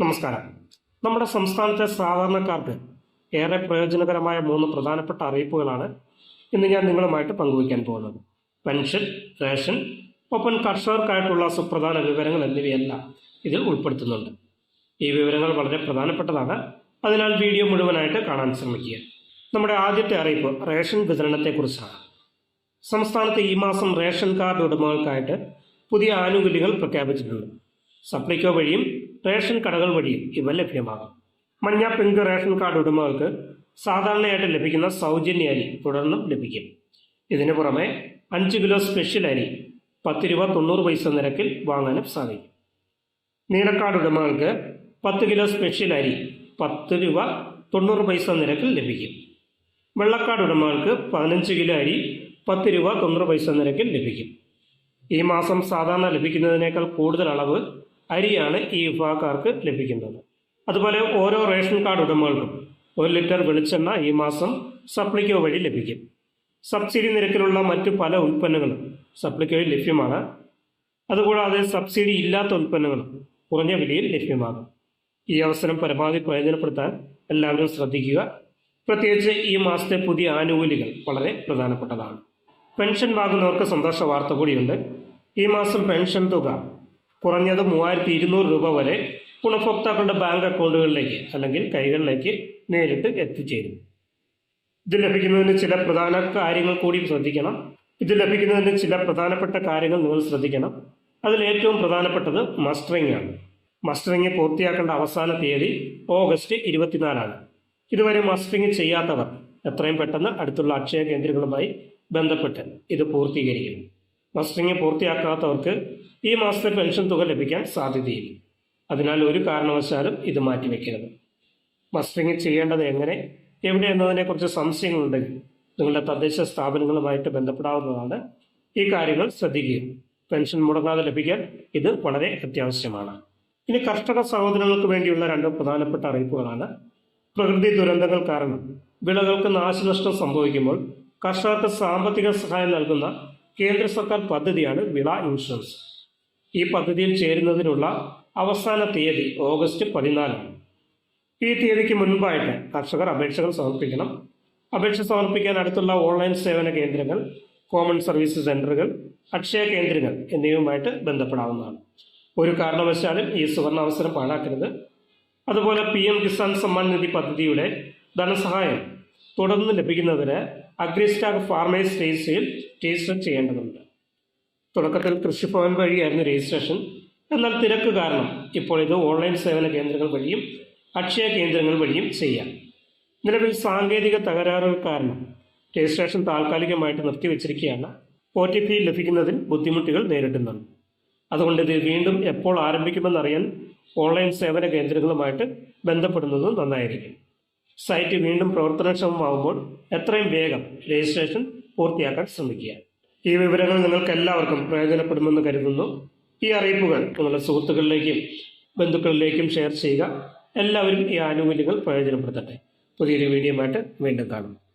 നമസ്കാരം. നമ്മുടെ സംസ്ഥാനത്തെ സാധാരണക്കാർക്ക് ഏറെ പ്രയോജനകരമായ മൂന്ന് പ്രധാനപ്പെട്ട അറിയിപ്പുകളാണ് ഇന്ന് ഞാൻ നിങ്ങളുമായിട്ട് പങ്കുവയ്ക്കാൻ പോകുന്നത്. പെൻഷൻ റേഷൻ ഒപ്പം കർഷകർക്കായിട്ടുള്ള സുപ്രധാന വിവരങ്ങൾ എന്നിവയെല്ലാം ഇതിൽ ഉൾപ്പെടുത്തുന്നുണ്ട്. ഈ വിവരങ്ങൾ വളരെ പ്രധാനപ്പെട്ടതാണ്. അതിനാൽ വീഡിയോ മുഴുവനായിട്ട് കാണാൻ ശ്രമിക്കുക. നമ്മുടെ ആദ്യത്തെ അറിയിപ്പ് റേഷൻ വിതരണത്തെക്കുറിച്ചാണ്. സംസ്ഥാനത്ത് ഈ മാസം റേഷൻ കാർഡ് ഉടമകൾക്കായിട്ട് പുതിയ ആനുകൂല്യങ്ങൾ പ്രഖ്യാപിച്ചിട്ടുണ്ട്. സപ്ലിക്കോ വഴിയും റേഷൻ കടകൾ വഴിയും ഇവ ലഭ്യമാകും. മഞ്ഞ പിങ്ക് റേഷൻ കാർഡ് ഉടമകൾക്ക് സാധാരണയായിട്ട് ലഭിക്കുന്ന സൗജന്യ അരി തുടർന്നും ലഭിക്കും. ഇതിനു പുറമെ അഞ്ച് കിലോ സ്പെഷ്യൽ അരി പത്ത് രൂപ തൊണ്ണൂറ് പൈസ നിരക്കിൽ വാങ്ങാനും സാധിക്കും. നീലക്കാർഡ് ഉടമകൾക്ക് പത്ത് കിലോ സ്പെഷ്യൽ അരി പത്ത് രൂപ തൊണ്ണൂറ് പൈസ നിരക്കിൽ ലഭിക്കും. വെള്ളക്കാർഡ് ഉടമകൾക്ക് പതിനഞ്ച് കിലോ അരി പത്ത് രൂപ തൊണ്ണൂറ് പൈസ നിരക്കിൽ ലഭിക്കും. ഈ മാസം സാധാരണ ലഭിക്കുന്നതിനേക്കാൾ കൂടുതൽ അളവ് അരിയാണ് ഈ വിഭാഗക്കാർക്ക് ലഭിക്കുന്നത്. അതുപോലെ ഓരോ റേഷൻ കാർഡ് ഉടമകൾക്കും ഒരു ലിറ്റർ വെളിച്ചെണ്ണ ഈ മാസം സപ്ലിക്കോ വഴി ലഭിക്കും. സബ്സിഡി നിരക്കിലുള്ള മറ്റു പല ഉൽപ്പന്നങ്ങളും സപ്ലിക്കോയിൽ ലഭ്യമാണ്. അതുകൂടാതെ സബ്സിഡി ഇല്ലാത്ത ഉൽപ്പന്നങ്ങളും കുറഞ്ഞ വിലയിൽ ലഭ്യമാകും. ഈ അവസരം പരമാവധി പ്രയോജനപ്പെടുത്താൻ എല്ലാവരും ശ്രദ്ധിക്കുക. പ്രത്യേകിച്ച് ഈ മാസത്തെ പുതിയ ആനുകൂല്യങ്ങൾ വളരെ പ്രധാനപ്പെട്ടതാണ്. പെൻഷൻ വാങ്ങുന്നവർക്ക് സന്തോഷ വാർത്ത കൂടിയുണ്ട്. ഈ മാസം പെൻഷൻ തുക കുറഞ്ഞത് മൂവായിരത്തി ഇരുന്നൂറ് രൂപ വരെ ഗുണഭോക്താക്കളുടെ ബാങ്ക് അക്കൗണ്ടുകളിലേക്ക് അല്ലെങ്കിൽ കൈകളിലേക്ക് നേരിട്ട് എത്തിച്ചേരും. ഇത് ലഭിക്കുന്നതിന് ചില പ്രധാന കാര്യങ്ങൾ കൂടി ശ്രദ്ധിക്കണം. ഇത് ലഭിക്കുന്നതിന് ചില പ്രധാനപ്പെട്ട കാര്യങ്ങൾ നിങ്ങൾ ശ്രദ്ധിക്കണം. അതിൽ ഏറ്റവും പ്രധാനപ്പെട്ടത് മസ്റ്ററിംഗ് ആണ്. മസ്റ്ററിംഗ് പൂർത്തിയാക്കേണ്ട അവസാന തീയതി ഓഗസ്റ്റ് ഇരുപത്തിനാലാണ്. ഇതുവരെ മസ്റ്ററിംഗ് ചെയ്യാത്തവർ എത്രയും പെട്ടെന്ന് അടുത്തുള്ള അക്ഷയ കേന്ദ്രങ്ങളുമായി ബന്ധപ്പെട്ട് ഇത് പൂർത്തീകരിക്കണം മസ്റ്ററിംഗ് പൂർത്തിയാക്കാത്തവർക്ക് ഈ മാസത്തെ പെൻഷൻ തുക ലഭിക്കാൻ സാധ്യതയില്ല. അതിനാൽ ഒരു കാരണവശാലും ഇത് മാറ്റിവെക്കരുത്. മസ്റ്ററിങ് ചെയ്യേണ്ടത് എങ്ങനെ എവിടെ എന്നതിനെക്കുറിച്ച് സംശയങ്ങളുണ്ടെങ്കിൽ നിങ്ങളുടെ തദ്ദേശ സ്ഥാപനങ്ങളുമായിട്ട് ബന്ധപ്പെടാവുന്നതാണ് ഈ കാര്യങ്ങൾ ശ്രദ്ധിക്കുക. പെൻഷൻ മുടങ്ങാതെ ലഭിക്കാൻ ഇത് വളരെ അത്യാവശ്യമാണ്. ഇനി കർഷക സഹോദരങ്ങൾക്ക് വേണ്ടിയുള്ള രണ്ട് പ്രധാനപ്പെട്ട അറിയിപ്പുകളാണ്. പ്രകൃതി ദുരന്തങ്ങൾ കാരണം വിളകൾക്ക് നാശനഷ്ടം സംഭവിക്കുമ്പോൾ കർഷകർക്ക് സാമ്പത്തിക സഹായം നൽകുന്ന കേന്ദ്ര സർക്കാർ പദ്ധതിയാണ് വിള ഇൻഷുറൻസ്. ഈ പദ്ധതിയിൽ ചേരുന്നതിനുള്ള അവസാന തീയതി ഓഗസ്റ്റ് പതിനാലാണ്. ഈ തീയതിക്ക് മുൻപായിട്ട് കർഷകർ അപേക്ഷകൾ സമർപ്പിക്കണം. അപേക്ഷ സമർപ്പിക്കാൻ അടുത്തുള്ള ഓൺലൈൻ സേവന കേന്ദ്രങ്ങൾ കോമൺ സർവീസ് സെന്ററുകൾ അക്ഷയ കേന്ദ്രങ്ങൾ എന്നിവയുമായിട്ട് ബന്ധപ്പെടാവുന്നതാണ്. ഒരു കാരണവശാലും ഈ സുവർണ അവസരം പാഴാക്കരുത്. അതുപോലെ പി എം കിസാൻ സമ്മാൻ നിധി പദ്ധതിയുടെ ധനസഹായം തുടർന്ന് ലഭിക്കുന്നതിന് അഗ്രിസ്റ്റാക്ക് ഫാർമേഴ്സ് രജിസ്ട്രിയിൽ രജിസ്റ്റർ ചെയ്യേണ്ടതുണ്ട്. തുടക്കത്തിൽ കൃഷിഭവൻ വഴിയായിരുന്നു രജിസ്ട്രേഷൻ. എന്നാൽ തിരക്ക് കാരണം ഇപ്പോൾ ഇത് ഓൺലൈൻ സേവന കേന്ദ്രങ്ങൾ വഴിയും അക്ഷയ കേന്ദ്രങ്ങൾ വഴിയും ചെയ്യാം. നിലവിൽ സാങ്കേതിക തകരാറുകൾ കാരണം രജിസ്ട്രേഷൻ താൽക്കാലികമായിട്ട് നിർത്തിവെച്ചിരിക്കുകയാണ്. ഒ ടി പി ലഭിക്കുന്നതിൽ ബുദ്ധിമുട്ടുകൾ നേരിടുന്നുണ്ട്. അതുകൊണ്ട് ഇത് വീണ്ടും എപ്പോൾ ആരംഭിക്കുമെന്നറിയാൻ ഓൺലൈൻ സേവന കേന്ദ്രങ്ങളുമായിട്ട് ബന്ധപ്പെടുന്നത് നന്നായിരിക്കും. സൈറ്റ് വീണ്ടും പ്രവർത്തനക്ഷമമാകുമ്പോൾ എത്രയും വേഗം രജിസ്ട്രേഷൻ പൂർത്തിയാക്കാൻ ശ്രമിക്കുക. ഈ വിവരങ്ങൾ നിങ്ങൾക്ക് എല്ലാവർക്കും പ്രയോജനപ്പെടുമെന്ന് കരുതുന്നു. ഈ അറിയിപ്പുകൾ നിങ്ങളുടെ സുഹൃത്തുക്കളിലേക്കും ബന്ധുക്കളിലേക്കും ഷെയർ ചെയ്യുക. എല്ലാവരും ഈ ആനുകൂല്യങ്ങൾ പ്രയോജനപ്പെടുത്തട്ടെ. പുതിയൊരു വീഡിയോ വീണ്ടും കാണും.